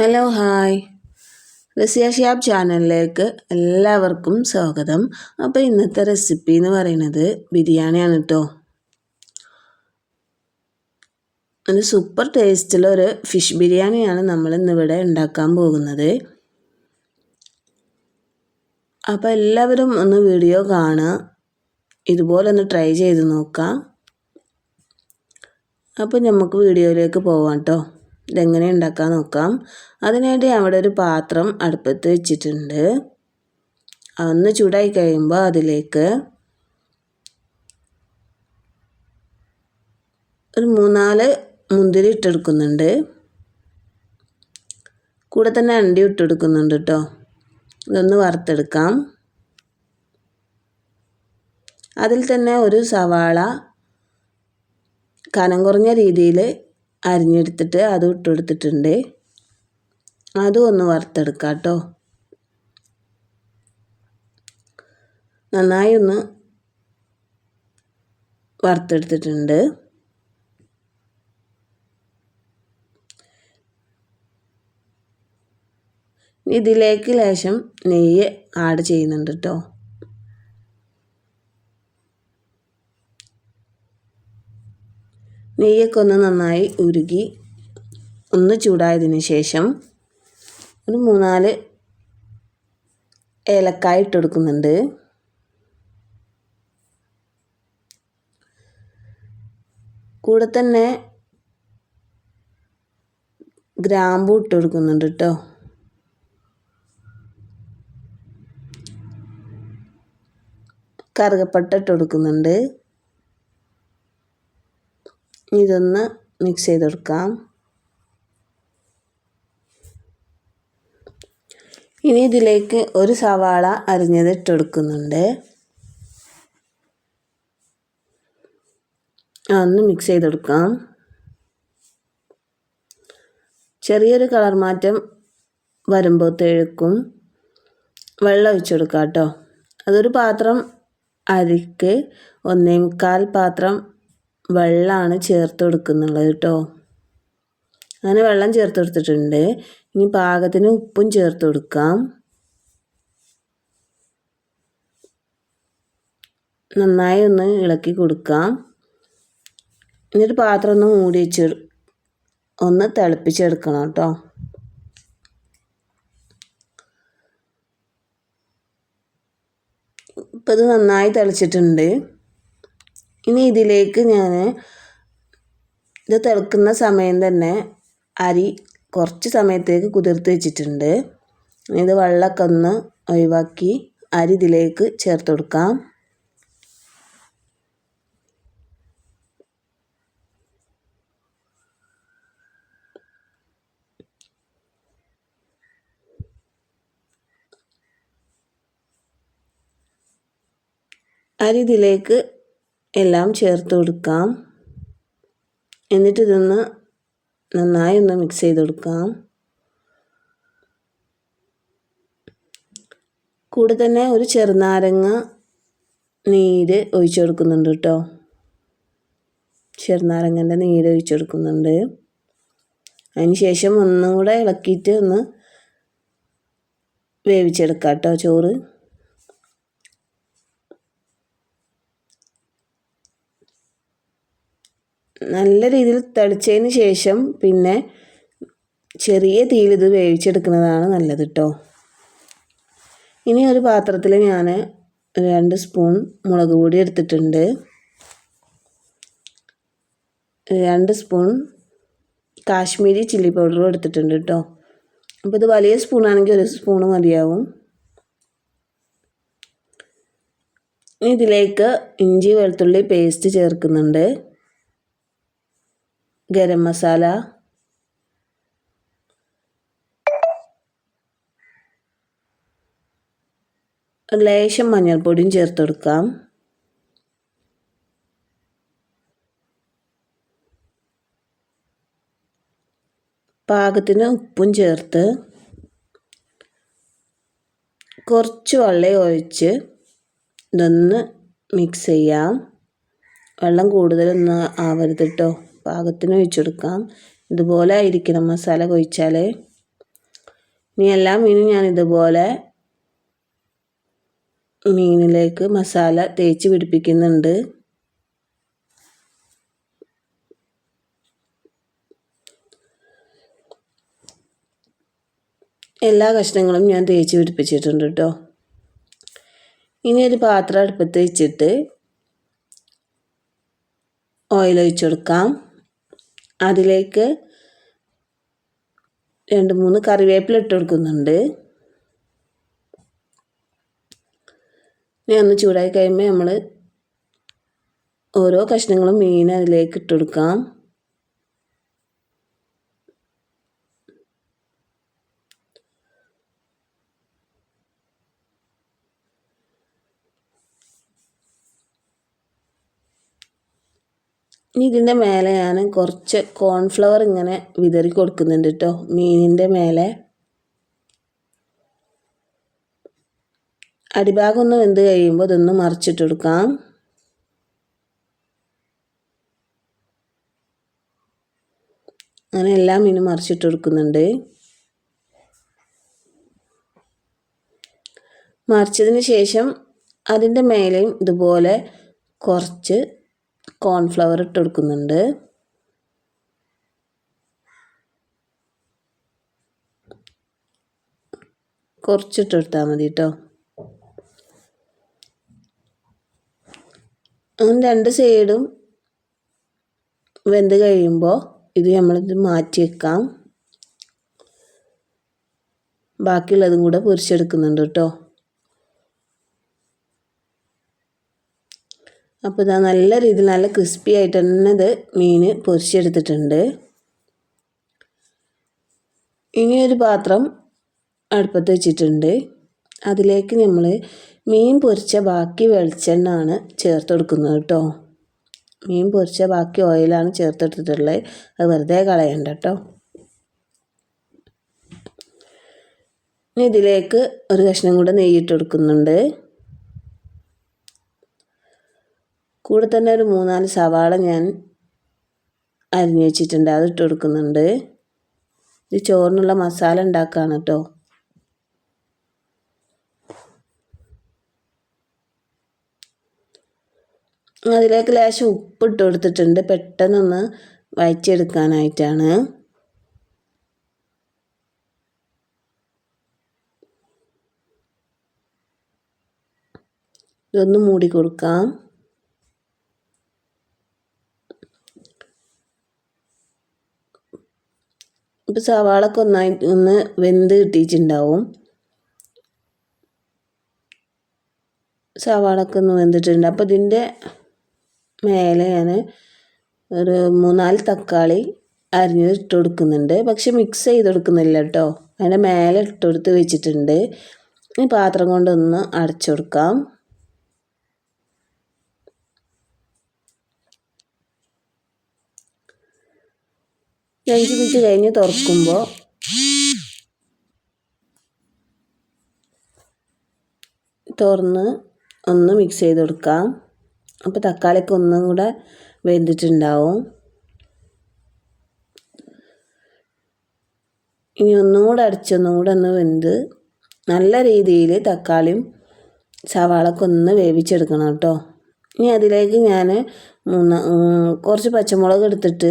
Hello hi Raziya ചാനലിലേക്ക് എല്ലാവർക്കും സ്വാഗതം. അപ്പോൾ ഇന്നത്തെ റെസിപ്പി എന്ന് പറയുന്നത് ബിരിയാണിയാണ് കേട്ടോ ഒരു സൂപ്പർ ടേസ്റ്റുള്ള ഒരു ഫിഷ് ബിരിയാണിയാണ് നമ്മൾ ഇന്നിവിടെ ഉണ്ടാക്കാൻ പോകുന്നത്. അപ്പോൾ എല്ലാവരും ഒന്ന് വീഡിയോ കാണുക. ഇതുപോലെ ഒന്ന് ട്രൈ ചെയ്ത് നോക്കാം. അപ്പോൾ നമുക്ക് വീഡിയോയിലേക്ക് പോവാം കേട്ടോ ഇതെങ്ങനെ ഉണ്ടാക്കാൻ നോക്കാം. അതിനായിട്ട് അവിടെ ഒരു പാത്രം അടുപ്പത്ത് വെച്ചിട്ടുണ്ട്. ഒന്ന് ചൂടായി കഴിയുമ്പോൾ അതിലേക്ക് ഒരു മൂന്നാൽ മുന്തിരി ഇട്ടെടുക്കുന്നുണ്ട്. കൂടെ തന്നെ അണ്ടി ഇട്ടെടുക്കുന്നുണ്ട് കേട്ടോ ഇതൊന്ന് വറുത്തെടുക്കാം. അതിൽ തന്നെ ഒരു സവാള കനം കുറഞ്ഞ രീതിയിൽ അരിഞ്ഞെടുത്തിട്ട് അത് ഇട്ടെടുത്തിട്ടുണ്ട് അതും ഒന്ന് വറുത്തെടുക്കാം കേട്ടോ. നന്നായി ഒന്ന് വറുത്തെടുത്തിട്ടുണ്ട്. ഇതിലേക്ക് ലേശം നെയ്യ് ആഡ് ചെയ്യുന്നുണ്ട് കേട്ടോ. നെയ്യൊക്കെ ഒന്ന് നന്നായി ഉരുകി ഒന്ന് ചൂടായതിന് ശേഷം ഒരു മൂന്നാൽ ഏലക്കായ ഇട്ടെടുക്കുന്നുണ്ട്. കൂടെ തന്നെ ഗ്രാമ്പു ഇട്ട് കൊടുക്കുന്നുണ്ട് കേട്ടോ കറുകപ്പട്ട ഇട്ട് കൊടുക്കുന്നുണ്ട് ഇതൊന്ന് മിക്സ് ചെയ്തെടുക്കാം. ഇനി ഇതിലേക്ക് ഒരു സവാള അരിഞ്ഞത് ഇട്ടെടുക്കുന്നുണ്ട്. ഒന്ന് മിക്സ് ചെയ്തെടുക്കാം. ചെറിയൊരു കളർ മാറ്റം വരുമ്പോഴത്തേക്കും വെള്ളം ഒഴിച്ചെടുക്കാം കേട്ടോ അതൊരു പാത്രം അരിക്ക് ഒന്നേ മുക്കാൽ പാത്രം വെള്ളമാണ് ചേർത്ത് കൊടുക്കുന്നുള്ളത് കേട്ടോ. അങ്ങനെ വെള്ളം ചേർത്ത് കൊടുത്തിട്ടുണ്ട് ഇനി പാകത്തിന് ഉപ്പും ചേർത്ത് കൊടുക്കാം നന്നായി ഒന്ന് ഇളക്കി കൊടുക്കാം. എന്നിട്ട് പാത്രം ഒന്ന് മൂടി വെച്ച് ഒന്ന് തിളപ്പിച്ചെടുക്കണം കേട്ടോ. ഇപ്പം ഇത് നന്നായി തിളച്ചിട്ടുണ്ട്. ഇനി ഇതിലേക്ക് ഞാൻ ഇത് തിളക്കുന്ന സമയം തന്നെ അരി കുറച്ച് സമയത്തേക്ക് കുതിർത്ത് വെച്ചിട്ടുണ്ട്. ഇത് വെള്ളമൊക്കെ ഒന്ന് ഒഴിവാക്കി അരി ഇതിലേക്ക് ചേർത്ത് കൊടുക്കാം. അരി ഇതിലേക്ക് എല്ലാം ചേർത്ത് കൊടുക്കാം. എന്നിട്ട് ഇതൊന്ന് നന്നായി ഒന്ന് മിക്സ് ചെയ്ത് കൊടുക്കാം. കൂടെ തന്നെ ഒരു ചെറുനാരങ്ങ നീര് ഒഴിച്ചു കൊടുക്കുന്നുണ്ട് കേട്ടോ. ചെറുനാരങ്ങന്റെ നീര് ഒഴിച്ചു കൊടുക്കുന്നുണ്ട്. അതിന് ശേഷം ഒന്നും കൂടെ ഇളക്കിയിട്ട് ഒന്ന് വേവിച്ചെടുക്കാം കേട്ടോ ചോറ്. നല്ല രീതിയിൽ തളിച്ചതിന് ശേഷം പിന്നെ ചെറിയ തീയിൽ ഇത് വേവിച്ചെടുക്കുന്നതാണ് നല്ലത് കേട്ടോ ഇനി ഒരു പാത്രത്തിൽ ഞാൻ രണ്ട് സ്പൂൺ മുളക് പൊടി എടുത്തിട്ടുണ്ട്. രണ്ട് സ്പൂൺ കാശ്മീരി ചില്ലി പൗഡറും എടുത്തിട്ടുണ്ട് കേട്ടോ അപ്പോൾ ഇത് വലിയ സ്പൂണാണെങ്കിൽ ഒരു സ്പൂൺ മതിയാവും. ഇതിലേക്ക് ഇഞ്ചി വെളുത്തുള്ളി പേസ്റ്റ് ചേർക്കുന്നുണ്ട്. ഗരം മസാല. ലേശം മഞ്ഞൾപ്പൊടിയും ചേർത്ത് കൊടുക്കാം. പാകത്തിന് ഉപ്പും ചേർത്ത് കുറച്ച് വെള്ളം ഒഴിച്ച് ഇതൊന്ന് മിക്സ് ചെയ്യാം. വെള്ളം കൂടുതലൊന്നും ആവരുത് കേട്ടോ പാകത്തിന് ഒഴിച്ചെടുക്കാം. ഇതുപോലെ ആയിരിക്കണം മസാല കൊഴിച്ചാൽ ഇനി എല്ലാ മീനും ഞാൻ ഇതുപോലെ മീനിലേക്ക് മസാല തേച്ച് പിടിപ്പിക്കുന്നുണ്ട്. എല്ലാ കഷ്ണങ്ങളും ഞാൻ തേച്ച് പിടിപ്പിച്ചിട്ടുണ്ട് കേട്ടോ. ഇനി ഒരു പാത്രം അടുപ്പത്ത് വെച്ചിട്ട് ഓയിൽ ഒഴിച്ചു അതിലേക്ക് രണ്ട് മൂന്ന് കറിവേപ്പില ഇട്ട് കൊടുക്കുന്നുണ്ട്. ഇനി ഒന്ന് ചൂടായി കഴിയുമ്പോൾ നമ്മൾ ഓരോ കഷ്ണങ്ങളും മീൻ അതിലേക്ക് ഇട്ട് കൊടുക്കാം. ഇനി ഇതിന്റെ മേലെ ഞാൻ കുറച്ച് കോൺഫ്ലവർ ഇങ്ങനെ വിതറി കൊടുക്കുന്നുണ്ട് കേട്ടോ മീനിന്റെ മേലെ. അടിഭാഗം ഒന്ന് വെന്ത് കഴിയുമ്പോൾ ഇതൊന്ന് മറിച്ചിട്ട് കൊടുക്കാം. അങ്ങനെ എല്ലാ മീനും മറിച്ചിട്ട് കൊടുക്കുന്നുണ്ട്. മറിച്ചതിന് ശേഷം അതിന്റെ മേലെയും ഇതുപോലെ കുറച്ച് കോൺഫ്ലവർ ഇട്ട് കൊടുക്കുന്നുണ്ട്. കുറച്ചിട്ട് കൊടുത്താൽ മതി കേട്ടോ അങ്ങനെ രണ്ട് സൈഡും വെന്ത് കഴിയുമ്പോൾ ഇത് നമ്മളിത് മാറ്റി വെക്കാം. ബാക്കിയുള്ളതും കൂടെ പൊരിച്ചെടുക്കുന്നുണ്ട് കേട്ടോ അപ്പോൾ ഇതാ നല്ല രീതിയിൽ നല്ല ക്രിസ്പി ആയിട്ട് തന്നെ ഇത് മീൻ പൊരിച്ചെടുത്തിട്ടുണ്ട്. ഇനി ഒരു പാത്രം അടുപ്പത്ത് വെച്ചിട്ടുണ്ട്. അതിലേക്ക് നമ്മൾ മീൻ പൊരിച്ച ബാക്കി വെളിച്ചെണ്ണ ആണ് ചേർത്ത് കൊടുക്കുന്നത് കേട്ടോ. മീൻ പൊരിച്ച ബാക്കി ഓയിലാണ് ചേർത്തെടുത്തിട്ടുള്ളത് അത് വെറുതെ കളയണ്ട കേട്ടോ. ഇനി ഇതിലേക്ക് ഒരു കഷ്ണം കൂടെ നെയ്യിട്ട് കൊടുക്കുന്നുണ്ട്. കൂടെ തന്നെ ഒരു മൂന്നാൽ സവാള ഞാൻ അരിഞ്ഞു വെച്ചിട്ടുണ്ട്. അത് ഇട്ട് കൊടുക്കുന്നുണ്ട്. ഇത് ചോറിനുള്ള മസാല ഉണ്ടാക്കുകയാണ് കേട്ടോ. അതിലേക്ക് ലേശം ഉപ്പ് ഇട്ട് കൊടുത്തിട്ടുണ്ട്. പെട്ടെന്നൊന്ന് വയച്ചെടുക്കാനായിട്ടാണ് ഇതൊന്ന് മൂടി കൊടുക്കാം. ഇപ്പോൾ സവാളൊക്കെ ഒന്നായി ഒന്ന് വെന്ത് കിട്ടിയിട്ടുണ്ടാവും. സവാളൊക്കെ ഒന്ന് വെന്തിട്ടുണ്ട്. അപ്പോൾ ഇതിന്റെ മേലെ ഞാൻ ഒരു മൂന്നാൽ തക്കാളി അരിഞ്ഞത് ഇട്ട് കൊടുക്കുന്നുണ്ട്. പക്ഷെ മിക്സ് ചെയ്ത് കൊടുക്കുന്നില്ല കേട്ടോ. അതിന്റെ മേലെ ഇട്ട് കൊടുത്ത് വെച്ചിട്ടുണ്ട്. ഈ പാത്രം കൊണ്ടൊന്ന് അടച്ചു കൊടുക്കാം. അഞ്ച് മിനിറ്റ് കഴിഞ്ഞ് തുറക്കുമ്പോൾ തുറന്ന് ഒന്ന് മിക്സ് ചെയ്ത് കൊടുക്കാം. അപ്പോൾ തക്കാളിക്ക് ഒന്നും കൂടെ വെന്തിട്ടുണ്ടാവും. ഇനി ഒന്നും കൂടെ അടിച്ചൊന്നും കൂടെ ഒന്ന് വെന്ത് നല്ല രീതിയിൽ തക്കാളിയും സവാളൊക്കെ ഒന്ന് വേവിച്ചെടുക്കണം കേട്ടോ. ഇനി അതിലേക്ക് ഞാൻ മൂന്ന് കുറച്ച് പച്ചമുളക് എടുത്തിട്ട്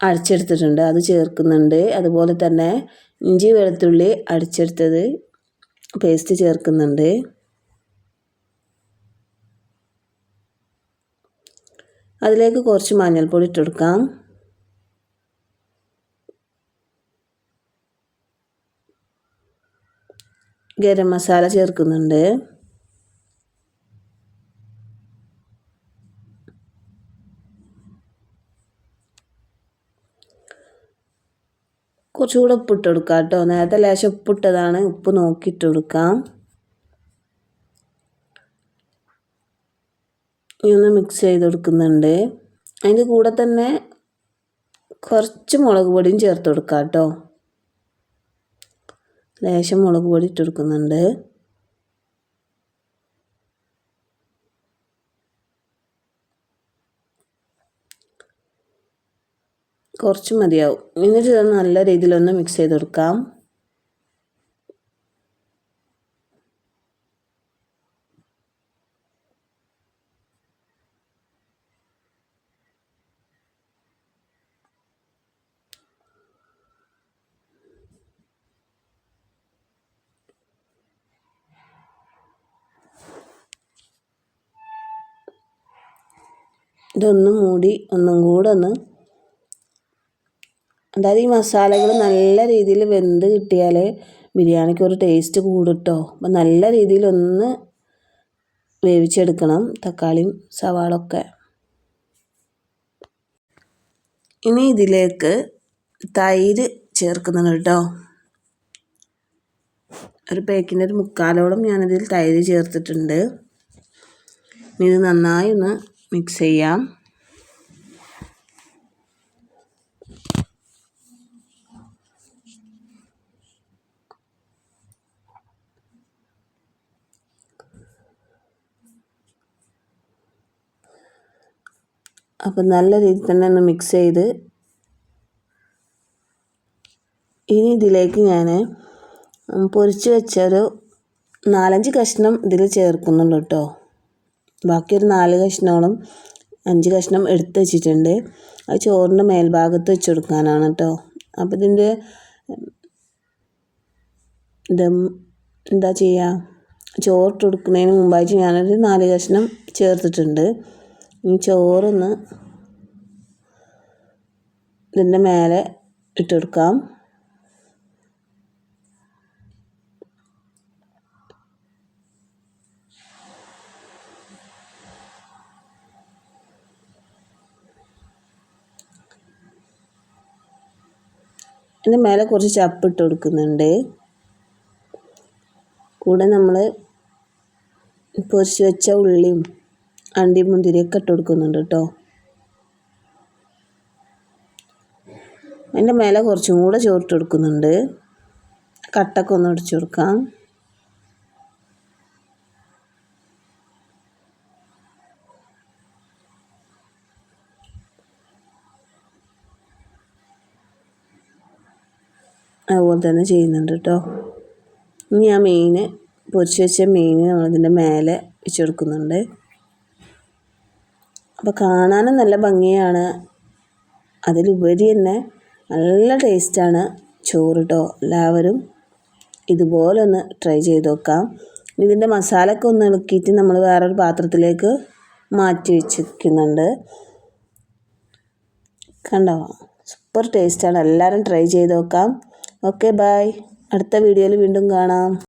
അടിച്ചെടുത്തിട്ടുണ്ട് അത് ചേർക്കുന്നുണ്ട്. അതുപോലെ തന്നെ ഇഞ്ചി വെളുത്തുള്ളി അടിച്ചെടുത്തത് പേസ്റ്റ് ചേർക്കുന്നുണ്ട്. അതിലേക്ക് കുറച്ച് മഞ്ഞൾപ്പൊടി ഇട്ട് കൊടുക്കാം. ഗരം മസാല ചേർക്കുന്നുണ്ട്. കുറച്ചുകൂടെ ഉപ്പിട്ട് കൊടുക്കാം കേട്ടോ നേരത്തെ ലേശം ഉപ്പിട്ടതാണ്. ഉപ്പ് നോക്കിയിട്ട് കൊടുക്കാം ഇനി ഒന്ന് മിക്സ് ചെയ്ത് കൊടുക്കുന്നുണ്ട് അതിന്റെ കൂടെ തന്നെ കുറച്ച് മുളക് പൊടിയും ചേർത്ത് കൊടുക്കാം കേട്ടോ ലേശം മുളക് പൊടി ഇട്ട് കൊടുക്കുന്നുണ്ട് കുറച്ച് മതിയാവും. എന്നിട്ട് നല്ല രീതിയിലൊന്ന് മിക്സ് ചെയ്ത് കൊടുക്കാം. ഇതൊന്നും മൂടി ഒന്നും കൂടെ ഒന്ന് അതായത് ഈ മസാലകൾ നല്ല രീതിയിൽ വെന്ത് കിട്ടിയാൽ ബിരിയാണിക്ക് ഒരു ടേസ്റ്റ് കൂടുട്ടോ. അപ്പം നല്ല രീതിയിലൊന്ന് വേവിച്ചെടുക്കണം തക്കാളിയും സവാളൊക്കെ. ഇനി ഇതിലേക്ക് തൈര് ചേർക്കുന്നുണ്ട് കേട്ടോ. ഒരു പേക്കിന്റെ ഒരു മുക്കാലോളം ഞാനിതിൽ തൈര് ചേർത്തിട്ടുണ്ട്. ഇനി ഇത് നന്നായി ഒന്ന് മിക്സ് ചെയ്യാം. അപ്പം നല്ല രീതിയിൽ തന്നെ ഒന്ന് മിക്സ് ചെയ്ത് ഇനി ഇതിലേക്ക് ഞാൻ പൊരിച്ച് വെച്ച ഒരു നാലഞ്ച് കഷ്ണം ഇതിൽ ചേർക്കുന്നുള്ളൂ കേട്ടോ. ബാക്കിയൊരു നാല് കഷ്ണോളം അഞ്ച് കഷ്ണം എടുത്ത് വെച്ചിട്ടുണ്ട്. അത് ചോറിന്റെ മേൽഭാഗത്ത് വെച്ച് കൊടുക്കാനാണ് കേട്ടോ. അപ്പോൾ ഇതിന്റെ ദം എന്താ ചെയ്യുക ചോറിട്ട് കൊടുക്കുന്നതിന് മുമ്പായിട്ട് ഞാനൊരു നാല് കഷ്ണം ചേർത്തിട്ടുണ്ട്. ചോറൊന്ന് ഇതിന്റെ മേലെ ഇട്ട് കൊടുക്കാം ഇതിന്റെ മേലെ കുറച്ച് ചപ്പ് ഇട്ട് കൊടുക്കുന്നുണ്ട്. കൂടെ നമ്മൾ പൊരിച്ച് വെച്ച ഉള്ളിയും അണ്ടി മുന്തിരിയൊക്കെ ഇട്ട് കൊടുക്കുന്നുണ്ട് കേട്ടോ. അതിന്റെ മേലെ കുറച്ചും കൂടെ ചോറിട്ട് കൊടുക്കുന്നുണ്ട്. കട്ടൊക്കെ ഒന്ന് ഒടിച്ചു കൊടുക്കാം. അതുപോലെ തന്നെ ചെയ്യുന്നുണ്ട് കേട്ടോ. ഇനി ആ മീൻ പൊരിച്ച് വെച്ച മീൻ നമ്മളതിന്റെ മേലെ വെച്ച് കൊടുക്കുന്നുണ്ട്. അപ്പോൾ കാണാനും നല്ല ഭംഗിയാണ്. അതിലുപരി തന്നെ നല്ല ടേസ്റ്റാണ് ചോറ് കേട്ടോ എല്ലാവരും ഇതുപോലെ ഒന്ന് ട്രൈ ചെയ്ത് നോക്കാം ഇതിന്റെ മസാലയൊക്കെ ഒന്ന് ഇളക്കിയിട്ട് നമ്മൾ വേറൊരു പാത്രത്തിലേക്ക് മാറ്റി വെച്ചിരിക്കുന്നുണ്ട്. കണ്ടോ? സൂപ്പർ ടേസ്റ്റാണ്. എല്ലാവരും ട്രൈ ചെയ്ത് നോക്കാം ഓക്കെ ബായ് അടുത്ത വീഡിയോയിൽ വീണ്ടും കാണാം.